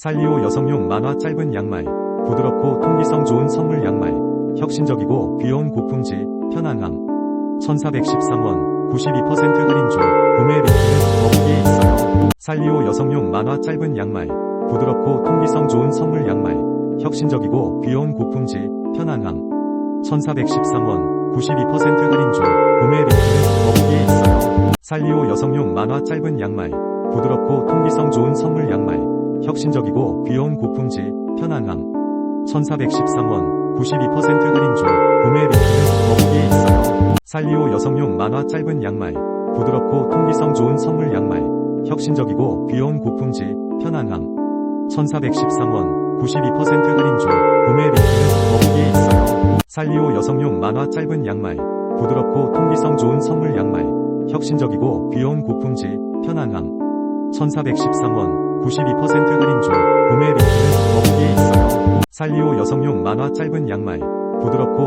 살리오 여성용 만화 짧은 양말, 부드럽고 통기성 좋은 선물 양말, 혁신적이고 귀여운 고품질, 편안함. 1413원, 92% 할인 중, 구매 링크는 더보기에 있어요. 살리오 여성용 만화 짧은 양말, 부드럽고 통기성 좋은 선물 양말, 혁신적이고 귀여운 고품질, 편안함. 1413원, 92% 할인 중, 구매 링크는 더보기에 있어요. 살리오 여성용 만화 짧은 양말, 부드럽고 통기성 좋은 선물 혁신적이고 귀여운 고품질, 편안함. 1413원, 92% 할인 중, 구매 링크는 더보기에 있어요. 살리오 여성용 만화 짧은 양말, 부드럽고 통기성 좋은 선물 양말, 혁신적이고 귀여운 고품질, 편안함. 1413원, 92% 할인 중, 구매 링크는 더보기에 있어요. 살리오 여성용 만화 짧은 양말, 부드럽고 통기성 좋은 선물 양말, 혁신적이고 귀여운 고품질, 편안함. 1413원, 92% 할인 중, 구매 링크는 더보기에 있어요. 살리오 여성용 만화 짧은 양말, 부드럽고